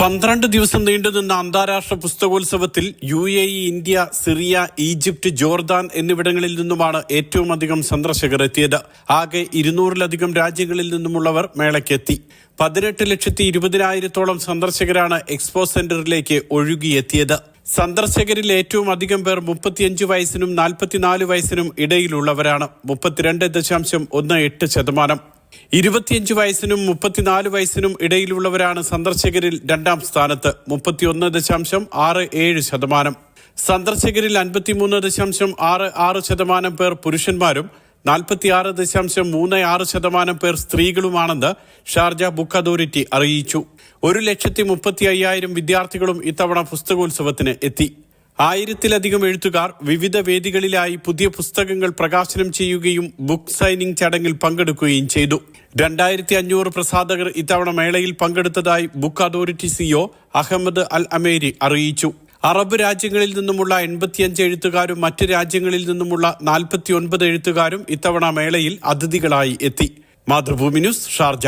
പന്ത്രണ്ട് ദിവസം നീണ്ടുനിന്ന അന്താരാഷ്ട്ര പുസ്തകോത്സവത്തിൽ U A E India Syria Egypt Jordan എന്നിവിടങ്ങളിൽ നിന്നുമാണ് ഏറ്റവും അധികം സന്ദർശകർ എത്തിയത്. ആകെ ഇരുന്നൂറിലധികം രാജ്യങ്ങളിൽ നിന്നുമുള്ളവർ മേളയ്ക്കെത്തി. പതിനെട്ട് ലക്ഷത്തി ഇരുപതിനായിരത്തോളം സന്ദർശകരാണ് എക്സ്പോ സെന്ററിലേക്ക് ഒഴുകിയെത്തിയത്. സന്ദർശകരിൽ ഏറ്റവും അധികം പേർ മുപ്പത്തിയഞ്ച് വയസ്സിനും നാൽപ്പത്തിനാല് വയസ്സിനും ഇടയിലുള്ളവരാണ്. മുപ്പത്തിരണ്ട് ദശാംശം ഒന്ന് എട്ട് ശതമാനം. ഇരുപത്തിയഞ്ച് വയസ്സിനും മുപ്പത്തിനാല് വയസ്സിനും ഇടയിലുള്ളവരാണ് സന്ദർശകരിൽ രണ്ടാം സ്ഥാനത്ത്. മുപ്പത്തിയൊന്ന് ദശാംശം ആറ് ഏഴ് ശതമാനം. സന്ദർശകരിൽ അൻപത്തിമൂന്ന് ദശാംശം ആറ് ആറ് ശതമാനം പേർ പുരുഷന്മാരും നാൽപ്പത്തിയാറ് ദശാംശം മൂന്ന് ആറ് ശതമാനം പേർ സ്ത്രീകളുമാണെന്ന് ഷാർജ ബുക്ക് അതോറിറ്റി അറിയിച്ചു. ഒരു ലക്ഷത്തി മുപ്പത്തി അയ്യായിരം വിദ്യാർത്ഥികളും ഇത്തവണ പുസ്തകോത്സവത്തിന് എത്തി. ആയിരത്തിലധികം എഴുത്തുകാർ വിവിധ വേദികളിലായി പുതിയ പുസ്തകങ്ങൾ പ്രകാശനം ചെയ്യുകയും ബുക്ക് സൈനിംഗ് ചടങ്ങിൽ പങ്കെടുക്കുകയും ചെയ്തു. രണ്ടായിരത്തി അഞ്ഞൂറ് പ്രസാധകർ ഇത്തവണ മേളയിൽ പങ്കെടുത്തതായി book authority CEO Ahmed Al Ameri അറിയിച്ചു. അറബ് രാജ്യങ്ങളിൽ നിന്നുമുള്ള എൺപത്തിയഞ്ച് എഴുത്തുകാരും മറ്റ് രാജ്യങ്ങളിൽ നിന്നുമുള്ള നാൽപ്പത്തിയൊൻപത് എഴുത്തുകാരും ഇത്തവണ മേളയിൽ അതിഥികളായി എത്തി. Mathrubhumi news Sharjah.